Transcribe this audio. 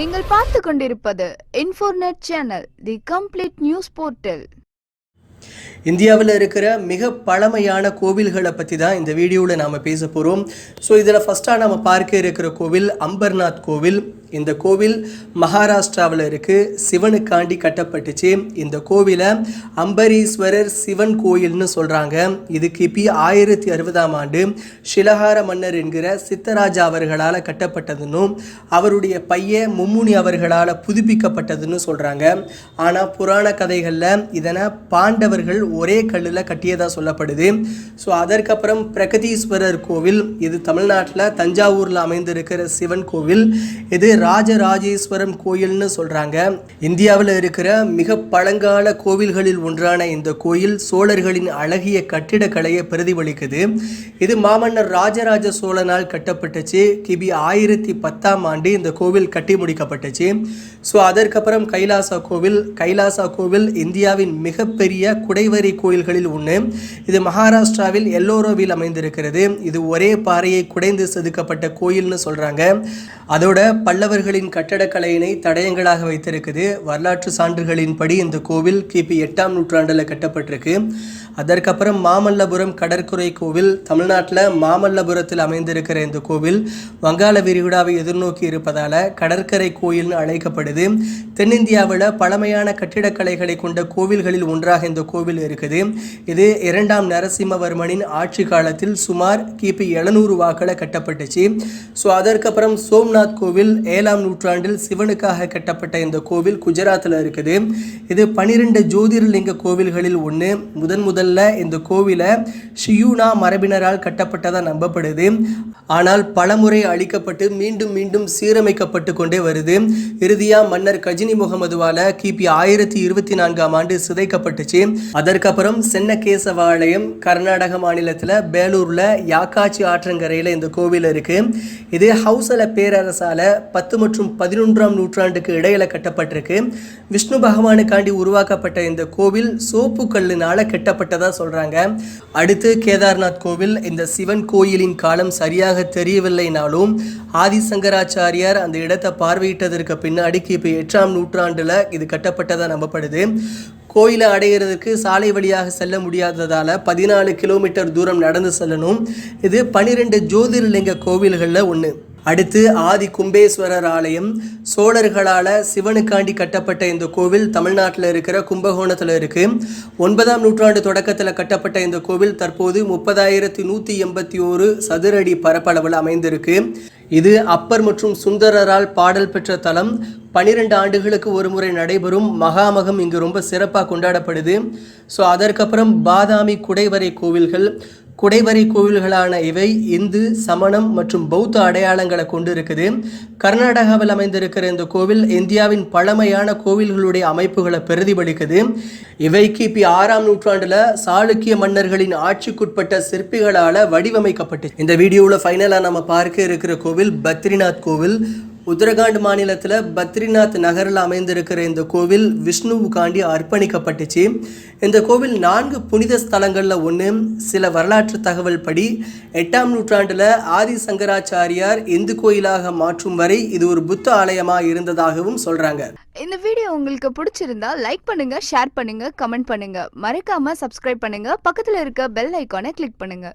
நீங்கள் பார்த்து கொண்டிருப்பது இன்ஃபோர்நெட் channel the complete news portal இந்தியாவில் இருக்கிற மிக பழமையான கோவில்களை பற்றி தான் இந்த வீடியோவில் நாம் பேச போகிறோம் ஸோ இதில் ஃபஸ்ட்டாக நம்ம பார்க்க இருக்கிற கோவில் அம்பர்நாத் கோவில். இந்த கோவில் மகாராஷ்டிராவில் இருக்குது சிவனுக்காண்டி கட்டப்பட்டுச்சு. இந்த கோவிலை அம்பரீஸ்வரர் சிவன் கோயில்னு சொல்கிறாங்க இது கிபி ஆயிரத்தி அறுபதாம் ஆண்டு ஷிலஹார மன்னர் என்கிற சித்தராஜா அவர்களால் கட்டப்பட்டதுன்னும் அவருடைய பையன் மும்முனி அவர்களால் புதுப்பிக்கப்பட்டதுன்னு சொல்கிறாங்க ஆனால் புராண கதைகளில் இதனை பாண்டவர்கள் ஒரே கல்லில் கட்டியதாக சொல்லப்படுது. ஸோ அதற்கப்புறம் பிரகதீஸ்வரர் கோவில் இது தமிழ்நாட்டில் தஞ்சாவூரில் அமைந்திருக்கிற சிவன் கோவில். இது ராஜராஜேஸ்வரம் கோயில்னு சொல்கிறாங்க இந்தியாவில் இருக்கிற மிக பழங்கால கோவில்களில் ஒன்றான இந்த கோயில் சோழர்களின் அழகிய கட்டிடக்கலையை பிரதிபலிக்குது. இது மாமன்னர் ராஜராஜ சோழனால் கட்டப்பட்டுச்சு. கிபி ஆயிரத்தி பத்தாம் ஆண்டு இந்த கோவில் கட்டி முடிக்கப்பட்டுச்சு. ஸோ அதற்கப்புறம் கைலாசா கோவில். கைலாசா கோவில் இந்தியாவின் மிகப்பெரிய குடைவரி கோயில்களில் ஒன்று இது மகாராஷ்டிராவில் எல்லோரோவில் அமைந்திருக்கிறது. இது ஒரே பாறையை குடைந்து செதுக்கப்பட்ட கோயில்னு சொல்கிறாங்க அதோட பல்லவர்களின் கட்டடக்கலையினை தடயங்களாக வைத்திருக்குது. வரலாற்று சான்றுகளின்படி இந்த கோவில் கிபி எட்டாம் நூற்றாண்டில் கட்டப்பட்டிருக்கு. அதற்கப்புறம் மாமல்லபுரம் கடற்கரை கோவில் தமிழ்நாட்டில் மாமல்லபுரத்தில் அமைந்திருக்கிற இந்த கோவில் வங்காள விரிகுடாவை எதிர்நோக்கி இருப்பதால் கடற்கரை கோயில்னு அழைக்கப்படுது. தென்னிந்தியாவில் பழமையான கட்டிடக்கலைகளை கொண்ட கோவில்களில் ஒன்றாக இந்த கோவில் இருக்குது. இது இரண்டாம் நரசிம்மவர்மனின் ஆட்சி காலத்தில் சுமார் கிபி எழுநூறு வாக்கில் கட்டப்பட்டுச்சு. ஸோ அதற்கப்புறம் சோம்நாத் கோவில் ஏழாம் நூற்றாண்டில் சிவனுக்காக கட்டப்பட்ட இந்த கோவில் குஜராத்தில் இருக்குது. இது பனிரெண்டு ஜோதிர்லிங்க கோவில்களில் ஒன்று முதன் முதல்ல இந்த கோவிலை ஷியூனா மரபினரால் கட்டப்பட்டதாக நம்பப்படுது. ஆனால் பலமுறை அழிக்கப்பட்டு மீண்டும் மீண்டும் சீரமைக்கப்பட்டு கொண்டே வருது. இறுதியாக மன்னர் கஜினி முகமதுவால கிபி ஆயிரத்தி இருபத்தி நான்காம் ஆண்டு சிதைக்கப்பட்டுச்சு. அதற்கப்புறம் சென்னகேசவாலயம் கர்நாடக மாநிலத்தில் பேலூரில் யாக்காச்சி ஆற்றங்கரையில் இந்த கோவில் இருக்கு. இது ஹவுசல பேரரசால பத்து மற்றும் பதினொன்றாம் நூற்றாண்டுக்கு இடையில கட்டப்பட்டிருக்கு. விஷ்ணு பகவானுக்காண்டி உருவாக்கப்பட்ட இந்த கோவில் சோப்பு கல்லுனால கட்டப்பட்டதா சொல்றாங்க. அடுத்து கேதார்நாத் கோவில் இந்த சிவன் கோயிலின் காலம் சரியாக தெரியவில்லைனாலும் ஆதிசங்கராச்சாரியார் அந்த இடத்தை பார்வையிட்டதற்கு பின்னாடி கிபி எட்டாம் நூற்றாண்டுல இது கட்டப்பட்டதா நம்பப்படுது. கோயிலை அடைகிறதுக்கு சாலை வழியாக செல்ல முடியாததால் பதினாலு கிலோமீட்டர் தூரம் நடந்து செல்லணும். இது பனிரெண்டு ஜோதிர்லிங்க கோவில்களில் ஒன்று அடுத்து ஆதி கும்பேஸ்வரர் ஆலயம் சோழர்களால் சிவனுக்காண்டி கட்டப்பட்ட இந்த கோவில் தமிழ்நாட்டில் இருக்கிற கும்பகோணத்தில் இருக்கு. ஒன்பதாம் நூற்றாண்டு தொடக்கத்தில் கட்டப்பட்ட இந்த கோவில் தற்போது முப்பதாயிரத்தி நூற்றி எண்பத்தி ஓரு சதுரடி பரப்பளவில் அமைந்திருக்கு. இது அப்பர் மற்றும் சுந்தரரால் பாடல் பெற்ற தலம். பனிரெண்டு ஆண்டுகளுக்கு ஒரு முறை நடைபெறும் மகாமகம் இங்கு ரொம்ப சிறப்பாக கொண்டாடப்படுது. ஸோ அதற்கப்புறம் பாதாமி குடைவரை கோவில்கள். குடைவரை கோவில்களான இவை இந்து சமணம் மற்றும் பௌத்த அடையாளங்களை கொண்டு இருக்குது கர்நாடகாவில் அமைந்திருக்கிற இந்த கோவில் இந்தியாவின் பழமையான கோவில்களுடைய அமைப்புகளை பிரதிபலிக்குது. இவை கிபி ஆறாம் நூற்றாண்டில் சாளுக்கிய மன்னர்களின் ஆட்சிக்குட்பட்ட சிற்பிகளால் வடிவமைக்கப்பட்டு இந்த வீடியோவில் ஃபைனலாக நம்ம பார்க்க இருக்கிற கோவில் பத்ரிநாத் கோவில். உத்தரகாண்ட் மாநிலத்தில் பத்ரிநாத் நகரில் அமைந்திருக்கிற இந்த கோவில் விஷ்ணுவுக்காண்டி அர்ப்பணிக்கப்பட்டுச்சு. இந்த கோவில் நான்கு புனித ஸ்தலங்களில் ஒன்று சில வரலாற்று தகவல் படி எட்டாம் நூற்றாண்டில் ஆதி சங்கராச்சாரியார் இந்து கோயிலாக மாற்றும் வரை இது ஒரு புத்த ஆலயமாக இருந்ததாகவும் சொல்கிறாங்க இந்த வீடியோ உங்களுக்கு பிடிச்சிருந்தா லைக் பண்ணுங்க ஷேர் பண்ணுங்க கமெண்ட் பண்ணுங்க. மறக்காம சப்ஸ்கிரைப் பண்ணுங்க. பக்கத்துல இருக்க பெல் ஐக்கானை கிளிக் பண்ணுங்க.